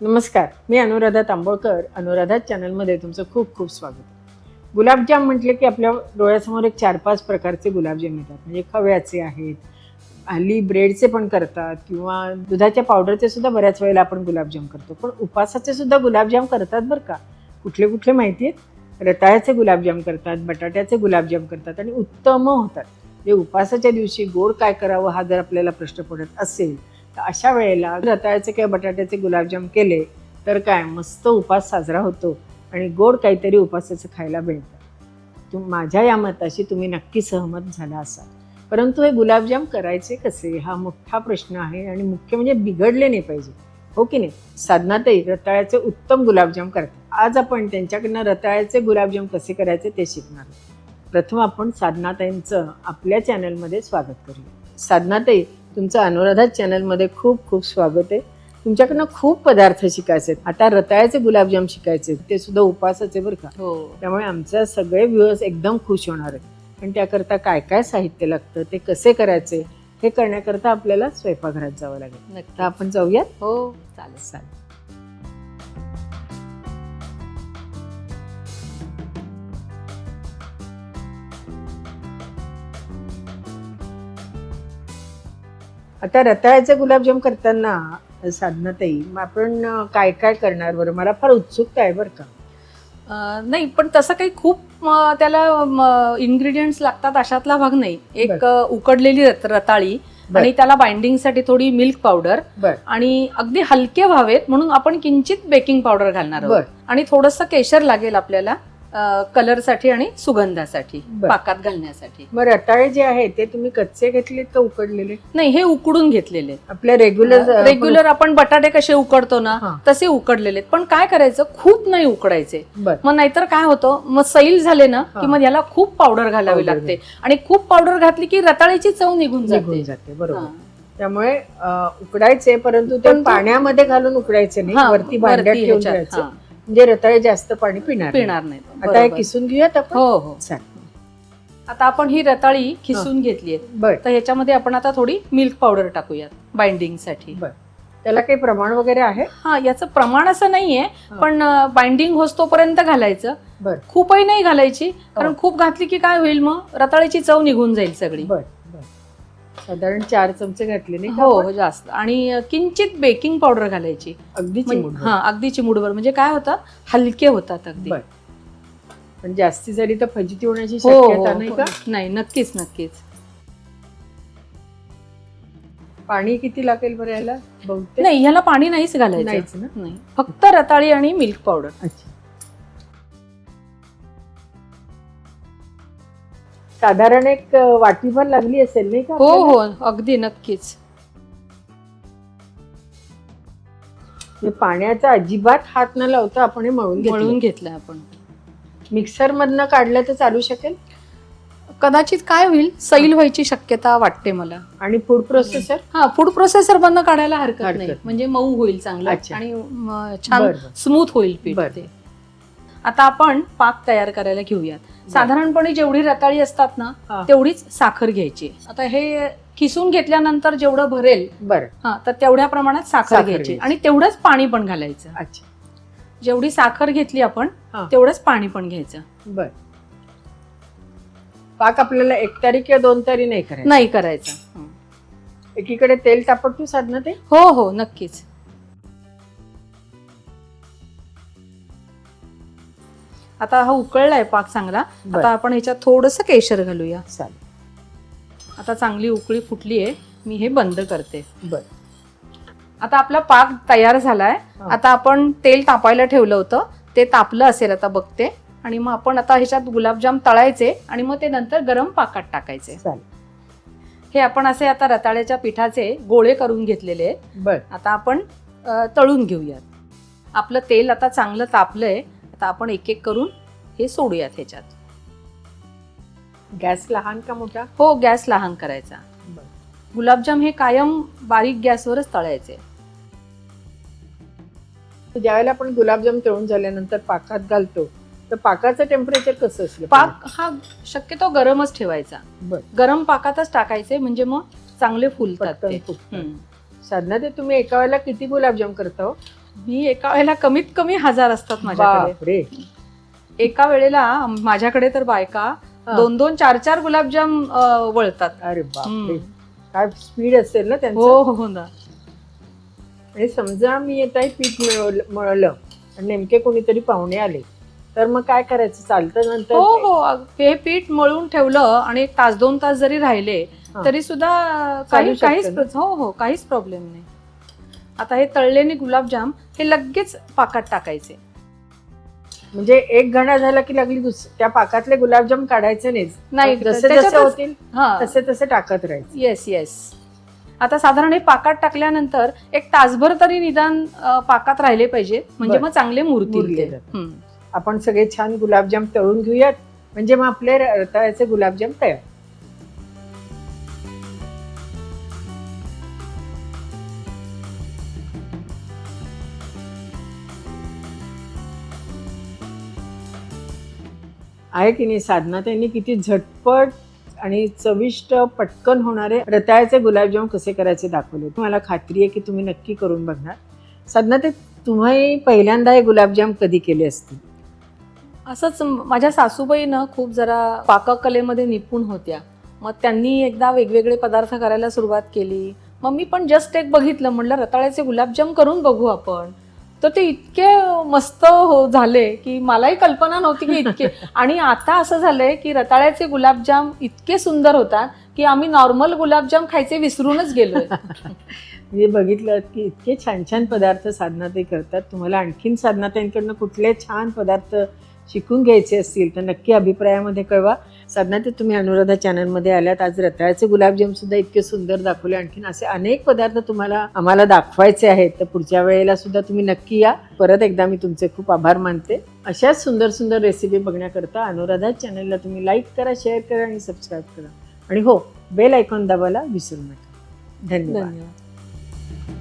नमस्कार मी अनुराधा तांबोळकर. अनुराधा चॅनलमध्ये तुमचं खूप खूप स्वागत. गुलाबजाम म्हटले की आपल्या डोळ्यासमोर एक चार पाच प्रकारचे गुलाबजाम येतात. म्हणजे खव्याचे आहेत हल्ली ब्रेडचे पण करतात किंवा दुधाच्या पावडरचे सुद्धा बऱ्याच वेळेला आपण गुलाबजाम करतो. पण उपासाचे सुद्धा गुलाबजाम करतात बरं का. कुठले कुठले माहिती आहेत? रताळ्याचे गुलाबजाम करतात बटाट्याचे गुलाबजाम करतात आणि उत्तम होतात. म्हणजे उपासाच्या दिवशी गोड काय करावं हा जर आपल्याला प्रश्न पडत असेल तर अशा वेळेला रताळ्याचे किंवा बटाट्याचे गुलाबजाम केले तर काय? मस्त उपास साजरा होतो आणि गोड काहीतरी उपासाचं खायला मिळतं. तुम माझ्या या मताशी तुम्ही नक्की सहमत झाला असाल. परंतु हे गुलाबजाम करायचे कसे? हा मोठा प्रश्न आहे आणि मुख्य म्हणजे बिघडले नाही पाहिजे. हो की नाही? साधनातही रताळ्याचे उत्तम गुलाबजाम करतात. आज आपण त्यांच्याकडनं रताळ्याचे गुलाबजाम कसे करायचे ते शिकणार प्रथम आपण साधनाताईंचं आपल्या चॅनलमध्ये स्वागत करूया. साधनाताई तुमचं अनुराधा चॅनलमध्ये खूप खूप स्वागत आहे. तुमच्याकडनं खूप पदार्थ शिकायचे आता रताळ्याचे गुलाबजाम शिकायचे आहेत. ते सुद्धा उपासाचे बरं का? हो. त्यामुळे आमचे सगळे व्ह्युअर्स एकदम खुश होणार आहेत. पण त्याकरता काय काय साहित्य लागतं? ते कसे करायचे? हे करण्याकरता आपल्याला स्वयंपाकघरात जावं लागेल. नक्की आपण जाऊयात? हो चालेल. चालेल. आता रताळ्याचे गुलाबजाम करताना साधनाताई मग आपण काय काय करणार बरं? मला फार उत्सुकता आहे बरं का. नाही पण तसं काही खूप त्याला इन्ग्रेडियंट्स लागतात अशातला भाग नाही. एक उकडलेली रत- रताळी. आणि त्याला बाइंडिंगसाठी थोडी मिल्क पावडर आणि अगदी हलके व्हावेत म्हणून आपण किंचित बेकिंग पावडर घालणार आहोत. आणि थोडंसं केशर लागेल आपल्याला. कलरसाठी आणि सुगंधासाठी बर. पाकात घालण्यासाठी. मग रताळे जे आहे ते तुम्ही कच्चे घेतलेत का उकडलेले? नाही हे उकडून घेतलेले. आपल्या रेग्युलर रेग्युलर आपण बटाटे कसे उकडतो ना. तसे उकडलेले पण काय करायचं? खूप नाही उकडायचे. बर. मग नाहीतर काय होतं? मग सैल झाले ना हा. की मग याला खूप पावडर घालावी लागते. आणि खूप पावडर घातली की रताळ्याची चव निघून निघून जाते जाते बरोबर. हा. त्यामुळे अं, उकडायचे परंतु ते परंतु- पाण्यामध्ये घालून उकडायचे नाही हा, वरती भांड्यात वरती ठेवून ह्याच्यात, ठेवायचे हा. म्हणजे रताळे जास्त पाणी पिणार. पिणार नाही. आता हे बरोबर. किसून घेऊयात आपण? हो हो. चालेल. आता आपण ही रताळी खिसून घेतली आहे. बर. तर ह्याच्यामध्ये आपण आता थोडी मिल्क पावडर टाकूयात बाइंडिंगसाठी बर. त्याला काही प्रमाण वगैरे आहे? हा याचं प्रमाण असं नाहीये हा. पण बाइंडिंग होतोपर्यंत घालायचं. बर. खूपही नाही घालायची कारण हो. खूप घातली की काय होईल मग? रताळीची चव निघून जाईल सगळी. बर. साधारण चार चमचे घातले नाही का हो आपण? हो जास्त. आणि किंचित बेकिंग पावडर घालायची. अगदी. हा अगदी चिमुडभर म्हणजे काय होतं? हलके होतात अगदी. बर. पण जास्ती झाली तर फजिती होण्याची हो हो, शक्यता नाही का. नाही नक्कीच नक्कीच. पाणी किती लागेल बरं याला? बहुतेक? नाही ह्याला पाणी नाहीच घालायचं. नाहीच ना? नाही. फक्त रताळी आणि मिल्क पावडर. अच्छा. साधारण एक वाटीभर लागली असेल नाही का हो आपल्याला? हो अगदी नक्कीच म्हणजे पाण्याचा अजिबात हात न लावता आपण हे मळून मळून घेतलं आपण मिक्सर मधनं काढलं तर चालू शकेल कदाचित काय होईल सैल व्हायची शक्यता वाटते मला आणि फूड प्रोसेसर हा फूड प्रोसेसर बंद काढायला हरकत हरकत नाही नाही. म्हणजे मऊ होईल चांगलं अच्छा. आणि म, छान बरं, बरं. स्मूथ होईल पीठ बरं. ते आता आपण पाक तयार करायला घेऊयात. साधारणपणे जेवढी रताळी असतात ना. तेवढीच साखर घ्यायची. आता हे किसून घेतल्यानंतर जेवढं भरेल बरं. हा तर तेवढ्या प्रमाणात साखर घ्यायची. आणि तेवढंच पाणी पण घालायचं. अच्छा. जेवढी साखर घेतली आपण. तेवढंच पाणी पण घ्यायचं. बर. पाक आपल्याला एक तारी किंवा दोन तारी नाही करायचं. नाही करायचं. एकीकडे तेल तापटू साधनं ते? हो हो नक्कीच. आता हा उकळलाय पाक चांगला. बरं. आता आपण ह्याच्यात थोडस केशर घालूया. चालेल. आता चांगली उकळी फुटली आहे मी हे बंद करते. बर. आता आपला पाक तयार झालाय. हा. आता आपण तेल तापायला ठेवलं होतं. ते तापलं असेल आता बघते. आणि मग आपण आता ह्याच्यात गुलाबजाम तळायचे आणि मग ते नंतर गरम पाकात टाकायचे. चालेल. हे आपण असे आता रताळ्याच्या पिठाचे गोळे करून घेतलेले आहेत. बर. आता आपण अ, तळून घेऊयात. आपलं तेल आता चांगलं तापलंय. आता आपण एक एक करून हे सोडूयात ह्याच्यात. गॅस लहान का मोठा? हो गॅस लहान करायचा. गुलाबजाम हे कायम बारीक गॅसवरच तळायचे. ज्यावेळेला आपण गुलाबजाम तळून झाल्यानंतर पाकात घालतो तर पाकाचं टेम्परेचर कसं असलं पाक हा शक्यतो गरमच ठेवायचा. बर. गरम पाकातच टाकायचे म्हणजे मग चांगले फुलतात पटकन ते. फुगतात. हम्म. साधना ते तुम्ही एका वेळेला किती गुलाबजाम करता हो? मी एका वेळेला कमीत कमी हजार असतात माझ्याकडे. बापरे. एका वेळेला माझ्याकडे तर बायका हा. दोन दोन चार चार गुलाबजाम अं, वळतात. अरे बापरे. हम्म. काय स्पीड असेल ना त्यांचं? हो हो हो ना. आणि समजा मी येत आहे पीठ मिळवलं मळलं आणि नेमके कोणीतरी पाहुणे आले तर मग काय करायचं? चालतं नंतर हो हो. अग- हे पीठ मळून ठेवलं आणि एक तास दोन तास जरी राहिले हा. तरी सुद्धा काही शकतं काहीच ना? प्र- हो हो. काहीच प्रॉब्लेम नाही. आता हे तळलेले गुलाबजाम हे लगेच पाकात टाकायचे. म्हणजे एक घडा झाला की लागली दुस त्या पाकातले गुलाबजाम काढायचे नाही नाही जसे जसे त्याच्यातच- होतील हा. तसे तसे टाकत राहायचे. येस येस आता साधारण हे पाकात टाकल्यानंतर एक तासभर तरी निदान अं, पाकात राहिले पाहिजे. म्हणजे बरं. मग चांगले मुरतील मुरले ते जातात. आपण सगळे छान गुलाबजाम तळून घेऊयात. म्हणजे मग आपले रताळ्याचे गुलाबजाम तयार. आहे की नाही साधना त्यांनी किती झटपट आणि चविष्ट पटकन होणारे रताळ्याचे गुलाबजाम कसे करायचे दाखवले मला खात्री आहे की तुम्ही नक्की करून बघणार. साधना ते तुम्ही पहिल्यांदा हे गुलाबजाम कधी केले असतील? असंच माझ्या सासूबाईनं खूप जरा पाककलेमध्ये निपुण होत्या. मग त्यांनी एकदा वेगवेगळे पदार्थ करायला सुरुवात केली. मग मी पण जस्ट एक बघितलं. म्हणलं रताळ्याचे गुलाबजाम करून बघू आपण. तर ते इतके मस्त हो झाले की मलाही कल्पना नव्हती की इतके. आणि आता असं झालंय की रताळ्याचे गुलाबजाम इतके सुंदर होतात की आम्ही नॉर्मल गुलाबजाम खायचे विसरूनच गेलोय. म्हणजे बघितलं की इतके छान छान पदार्थ साधना ते करतात. तुम्हाला आणखीन साधना त्यांकडनं कुठले छान पदार्थ शिकून घ्यायचे असतील तर नक्की अभिप्रायामध्ये कळवा. साधना ते तुम्ही अनुराधा चॅनलमध्ये आल्यात. आज रताळ्याचे गुलाबजामसुद्धा इतके सुंदर दाखवले. आणखीन असे अनेक पदार्थ तुम्हाला आम्हाला दाखवायचे आहेत. तर पुढच्या वेळेला सुद्धा तुम्ही नक्की या. परत एकदा मी तुमचे खूप आभार मानते. अशाच सुंदर सुंदर रेसिपी बघण्याकरता अनुराधा चॅनलला तुम्ही लाईक करा शेअर करा आणि सबस्क्राईब करा. आणि हो बेल आयकॉन दाबायला विसरू नका. धन्यवाद. धन्यवाद.